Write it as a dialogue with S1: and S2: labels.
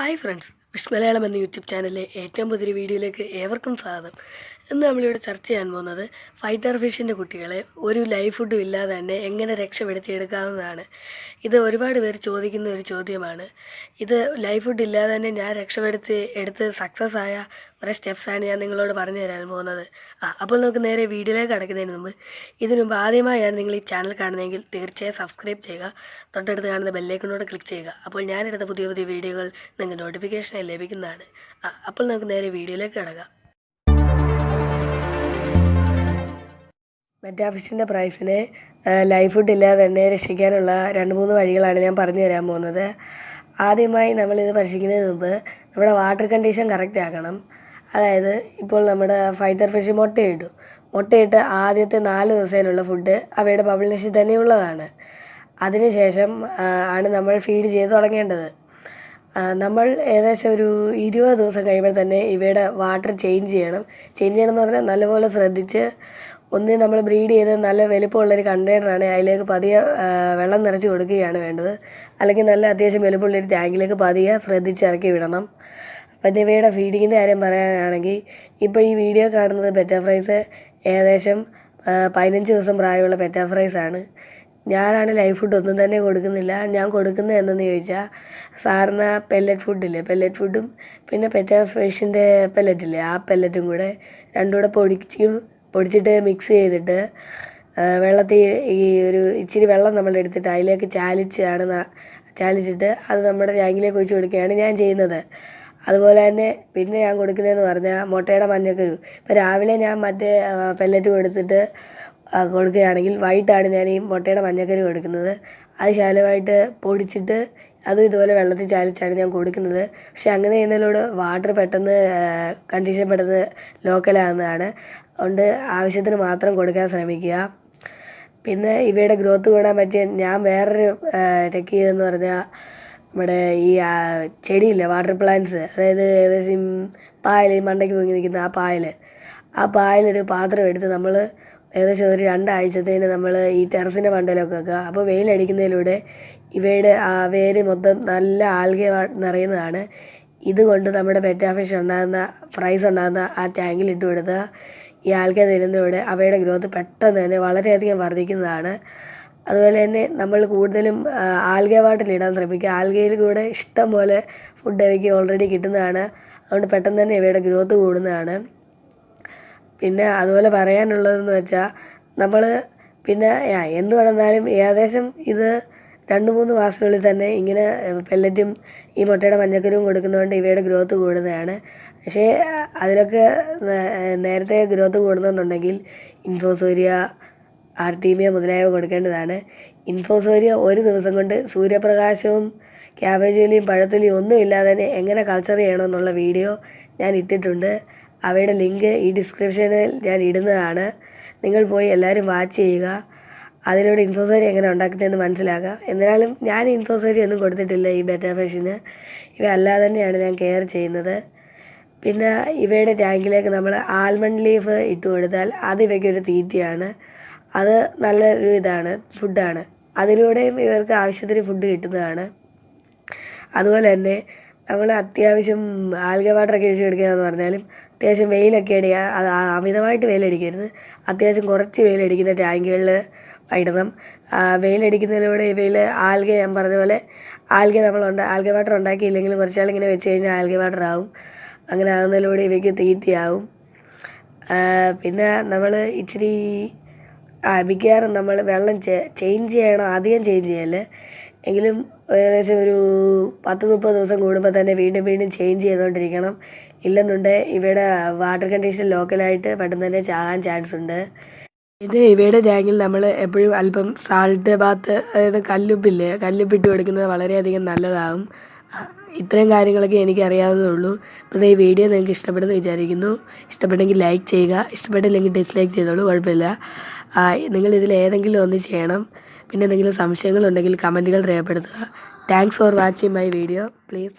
S1: Hi friends wish Malayalam എന്ന YouTube ചാനലിലെ ഏറ്റവും പുതിയ വീഡിയോയിലേക്ക് ഏവർക്കും സ്വാഗതം. ഇന്ന് നമ്മളിവിടെ ചർച്ച ചെയ്യാൻ പോകുന്നത് ഫൈറ്റർ ഫിഷിന്റെ കുട്ടികളെ ഒരു ലൈഫ് ഫുഡും ഇല്ലാതെ തന്നെ എങ്ങനെ രക്ഷപ്പെടുത്തിയെടുക്കാവുന്നതാണ്. ഇത് ഒരുപാട് പേർ ചോദിക്കുന്ന ഒരു ചോദ്യമാണ്. ഇത് ലൈഫ് ഫുഡ് ഇല്ലാതെ തന്നെ ഞാൻ രക്ഷപ്പെടുത്തി എടുത്ത് സക്സസ് ആയ കുറേ സ്റ്റെപ്സാണ് ഞാൻ നിങ്ങളോട് പറഞ്ഞു തരാൻ പോകുന്നത്. ആ അപ്പോൾ നമുക്ക് നേരെ വീഡിയോയിലേക്ക് കടക്കുന്നതിന് മുമ്പ് ഇതിനു മുമ്പ് ആദ്യമായാണ് നിങ്ങൾ ഈ ചാനൽ കാണുന്നതെങ്കിൽ തീർച്ചയായും സബ്സ്ക്രൈബ് ചെയ്യുക. തൊട്ടടുത്ത് കാണുന്ന ബെല്ലേക്കിനോട് ക്ലിക്ക് ചെയ്യുക. അപ്പോൾ ഞാനെടുത്ത പുതിയ പുതിയ വീഡിയോകൾ നിങ്ങൾക്ക് നോട്ടിഫിക്കേഷനായി ലഭിക്കുന്നതാണ്. അപ്പോൾ നമുക്ക് നേരെ വീഡിയോയിലേക്ക് കിടക്കാം. മെറ്റാഫിഷിന്റെ പ്രൈസിനെ ലൈഫ് ഫുഡ് ഇല്ലാതെ തന്നെ രക്ഷിക്കാനുള്ള രണ്ട് മൂന്ന് വഴികളാണ് ഞാൻ പറഞ്ഞു തരാൻ പോകുന്നത്. ആദ്യമായി നമ്മളിത് പരീക്ഷിക്കുന്നതിന് മുമ്പ് നമ്മുടെ വാട്ടർ കണ്ടീഷൻ കറക്റ്റ് ആക്കണം. അതായത് ഇപ്പോൾ നമ്മുടെ ഫൈറ്റർ ഫിഷ് മുട്ടയിട്ടു. മുട്ടയിട്ട് ആദ്യത്തെ നാല് ദിവസത്തിനുള്ള ഫുഡ് അവയുടെ ബബിൾ നിഷിൽ തന്നെയുള്ളതാണ്. അതിനുശേഷം ആണ് നമ്മൾ ഫീഡ് ചെയ്ത് തുടങ്ങേണ്ടത്. നമ്മൾ ഏകദേശം ഒരു ഇരുപത് ദിവസം കഴിയുമ്പോൾ തന്നെ ഇവയുടെ വാട്ടർ ചേഞ്ച് ചെയ്യണം. ചേഞ്ച് ചെയ്യണം എന്ന് പറഞ്ഞാൽ നല്ലപോലെ ശ്രദ്ധിച്ച് ഒന്ന് നമ്മൾ ബ്രീഡ് ചെയ്ത് നല്ല വലിപ്പമുള്ളൊരു കണ്ടെയ്നറാണ് അതിലേക്ക് പതിയെ വെള്ളം നിറച്ച് കൊടുക്കുകയാണ് വേണ്ടത്. അല്ലെങ്കിൽ നല്ല അത്യാവശ്യം വലിപ്പമുള്ളൊരു ടാങ്കിലേക്ക് പതിയെ ശ്രദ്ധിച്ച് ഇറക്കി വിടണം. പിന്നെ ഇവയുടെ ഫീഡിങ്ങിന്റെ കാര്യം പറയുകയാണെങ്കിൽ ഇപ്പോൾ ഈ വീഡിയോ കാണുന്നത് പെറ്റാഫ്രൈസ് ഏകദേശം പതിനഞ്ച് ദിവസം പ്രായമുള്ള പെറ്റാഫ്രൈസാണ് ഞാനാണ് ലൈഫ് ഫുഡ് ഒന്നും തന്നെ കൊടുക്കുന്നില്ല. ഞാൻ കൊടുക്കുന്നത് എന്തെന്ന് ചോദിച്ചാൽ സാറിന് പെല്ലറ്റ് ഫുഡില്ലേ പെല്ലറ്റ് ഫുഡും പിന്നെ പെറ്റ ഫിഷിന്റെ പെല്ലറ്റില്ലേ ആ പെല്ലറ്റും കൂടെ രണ്ടും കൂടെ പൊടിച്ചും പൊടിച്ചിട്ട് മിക്സ് ചെയ്തിട്ട് വെള്ളത്തിൽ ഈ ഒരു ഇച്ചിരി വെള്ളം നമ്മൾ എടുത്തിട്ട് അതിലേക്ക് ചാലിച്ചാണ് ചാലിച്ചിട്ട് അത് നമ്മുടെ ടാങ്കിലേക്ക് ഒഴിച്ച് കൊടുക്കുകയാണ് ഞാൻ ചെയ്യുന്നത്. അതുപോലെ തന്നെ പിന്നെ ഞാൻ കൊടുക്കുന്നതെന്ന് പറഞ്ഞാൽ മുട്ടയുടെ മഞ്ഞക്കരു ഇപ്പോൾ രാവിലെ ഞാൻ മറ്റേ പെല്ലറ്റ് കൊടുത്തിട്ട് കൊടുക്കുകയാണെങ്കിൽ വൈകിട്ടാണ് ഞാൻ ഈ മുട്ടയുടെ മഞ്ഞക്കരു കൊടുക്കുന്നത്. അത് ശാലമായിട്ട് പൊടിച്ചിട്ട് അതും ഇതുപോലെ വെള്ളത്തിൽ ചാലിച്ചാണ് ഞാൻ കൊടുക്കുന്നത്. പക്ഷെ അങ്ങനെ ചെയ്യുന്നതിലൂടെ വാട്ടർ പെട്ടെന്ന് കണ്ടീഷൻ പെട്ടെന്ന് ലോക്കലാകുന്നതാണ് അതുകൊണ്ട് ആവശ്യത്തിന് മാത്രം കൊടുക്കാൻ ശ്രമിക്കുക. പിന്നെ ഇവയുടെ ഗ്രോത്ത് കൂടാൻ പറ്റിയ ഞാൻ വേറൊരു ടെക്ക് ചെയ്തെന്ന് പറഞ്ഞാൽ നമ്മുടെ ഈ ചെടിയില്ല വാട്ടർ പ്ലാന്റ്സ് അതായത് ഏകദേശം പായൽ ഈ മണ്ടയ്ക്ക് പൊങ്ങി നിൽക്കുന്ന ആ പായൽ. ആ പായലൊരു പാത്രം എടുത്ത് നമ്മൾ ഏകദേശം ഒരു രണ്ടാഴ്ചത്തേന് നമ്മൾ ഈ ടെറസിന്റെ മണ്ടയിലൊക്കെ വെക്കുക. അപ്പോൾ വെയിലടിക്കുന്നതിലൂടെ ഇവയുടെ ആ വേര് മൊത്തം നല്ല ആൽഗ നിറയുന്നതാണ്. ഇതുകൊണ്ട് നമ്മുടെ പെറ്റാഫിഷ് ഉണ്ടാകുന്ന ഫ്രൈസ് ഉണ്ടാകുന്ന ആ ടാങ്കിൽ ഇട്ട് കൊടുത്താൽ ഈ ആൽഗ തരുന്നതോടെ അവയുടെ ഗ്രോത്ത് പെട്ടെന്ന് തന്നെ വളരെയധികം വർദ്ധിക്കുന്നതാണ്. അതുപോലെ തന്നെ നമ്മൾ കൂടുതലും ആൽഗെ ഇടാൻ ശ്രമിക്കുക. ആൽഗയിൽ കൂടെ ഇഷ്ടം പോലെ ഫുഡ് അവയ്ക്ക് ഓൾറെഡി കിട്ടുന്നതാണ്. അതുകൊണ്ട് പെട്ടെന്ന് തന്നെ ഇവയുടെ ഗ്രോത്ത് കൂടുന്നതാണ്. പിന്നെ അതുപോലെ പറയാനുള്ളതെന്ന് വെച്ചാൽ നമ്മൾ പിന്നെ എന്ത് നടന്നാലും ഏകദേശം ഇത് രണ്ട് മൂന്ന് മാസത്തിനുള്ളിൽ തന്നെ ഇങ്ങനെ പെല്ലറ്റും ഈ മുട്ടയുടെ മഞ്ഞക്കരവും കൊടുക്കുന്നതുകൊണ്ട് ഇവയുടെ ഗ്രോത്ത് കൂടുന്നതാണ്. പക്ഷേ അതിലൊക്കെ നേരത്തെ ഗ്രോത്ത് കൂടുന്നുണ്ടെങ്കിൽ ഇൻഫോസൂര്യ ആർട്ടീമിയ മുതലായവ കൊടുക്കേണ്ടതാണ്. ഇൻഫോസൂര്യ ഒരു ദിവസം കൊണ്ട് സൂര്യപ്രകാശവും ക്യാബേജ് ക്യാബേജുലിയും പഴത്തൊലിയും ഒന്നും ഇല്ലാതെ തന്നെ എങ്ങനെ കൾച്ചർ ചെയ്യണമെന്നുള്ള വീഡിയോ ഞാൻ ഇട്ടിട്ടുണ്ട്. അവയുടെ ലിങ്ക് ഈ ഡിസ്ക്രിപ്ഷനിൽ ഞാൻ ഇടുന്നതാണ്. നിങ്ങൾ പോയി എല്ലാവരും വാച്ച് ചെയ്യുക. അതിലൂടെ ഇൻഫോസരി എങ്ങനെ ഉണ്ടാക്കുന്നതെന്ന് മനസ്സിലാക്കുക. എന്നാലും ഞാൻ ഇൻഫോസരി ഒന്നും കൊടുത്തിട്ടില്ല ഈ ബെറ്റർ ഫിഷിന് ഇവ അല്ലാതെ തന്നെയാണ് ഞാൻ കെയർ ചെയ്യുന്നത്. പിന്നെ ഇവയുടെ ടാങ്കിലേക്ക് നമ്മൾ ആൽമണ്ട് ലീഫ് ഇട്ട് കൊടുത്താൽ അത് ഇവയ്ക്കൊരു തീറ്റയാണ്. അത് നല്ലൊരു ഇതാണ് ഫുഡാണ്. അതിലൂടെയും ഇവർക്ക് ആവശ്യത്തിന് ഫുഡ് കിട്ടുന്നതാണ്. അതുപോലെ തന്നെ നമ്മൾ അത്യാവശ്യം ആൽഗ വാട്ടറൊക്കെ ഒഴിച്ചു കൊടുക്കുക എന്ന് പറഞ്ഞാലും അത്യാവശ്യം വെയിലൊക്കെ അടിക്കുക അത് അമിതമായിട്ട് വെയിലടിക്കരുത്. അത്യാവശ്യം കുറച്ച് വെയിലടിക്കുന്ന ടാങ്കുകളിൽ ഇടണം. വെയിലടിക്കുന്നതിലൂടെ ഇവയിൽ ആൽഗ ഞാൻ പറഞ്ഞ ആൽഗ നമ്മൾ ഉണ്ടാ ആൽഗ വാട്ടർ ഉണ്ടാക്കിയില്ലെങ്കിലും കുറച്ചാൾ ഇങ്ങനെ വെച്ച് കഴിഞ്ഞാൽ ആൽഗ വാട്ടർ ആവും. അങ്ങനെ ആകുന്നതിലൂടെ ഇവയ്ക്ക് തീറ്റയാവും. പിന്നെ നമ്മൾ ഇച്ചിരി മിക്കവാറും നമ്മൾ വെള്ളം ചേഞ്ച് ചെയ്യണം അധികം ചേഞ്ച് ചെയ്യൽ എങ്കിലും ഏകദേശം ഒരു പത്ത് മുപ്പത് ദിവസം കൂടുമ്പോൾ തന്നെ വീണ്ടും വീണ്ടും ചേഞ്ച് ചെയ്തുകൊണ്ടിരിക്കണം ഇല്ലെന്നുണ്ടെങ്കിൽ ഇവയുടെ വാട്ടർ കണ്ടീഷൻ ലോക്കലായിട്ട് പെട്ടെന്ന് തന്നെ ചാകാൻ ചാൻസ് ഉണ്ട്. ഇത് ഇവയുടെ ടാങ്കിൽ നമ്മൾ എപ്പോഴും അല്പം സാൾട്ട് ബാത്ത് അതായത് കല്ലുപ്പില്ലേ കല്ലുപ്പിട്ട് കൊടുക്കുന്നത് വളരെയധികം നല്ലതാകും ഇത്രയും കാര്യങ്ങളൊക്കെ എനിക്ക് അറിയാവുന്നതേ ഉള്ളൂ അപ്പോൾ ഈ വീഡിയോ നിങ്ങൾക്ക് ഇഷ്ടപ്പെടുന്നു വിചാരിക്കുന്നു. ഇഷ്ടപ്പെട്ടെങ്കിൽ ലൈക്ക് ചെയ്യുക. ഇഷ്ടപ്പെട്ടില്ലെങ്കിൽ ഡിസ്ലൈക്ക് ചെയ്തോളൂ. കുഴപ്പമില്ല. നിങ്ങൾ ഇതിൽ ഏതെങ്കിലും ഒന്ന് ചെയ്യണം. പിന്നെ എന്തെങ്കിലും സംശയങ്ങളുണ്ടെങ്കിൽ കമന്റുകൾ രേഖപ്പെടുത്തുക. Thanks for watching my video please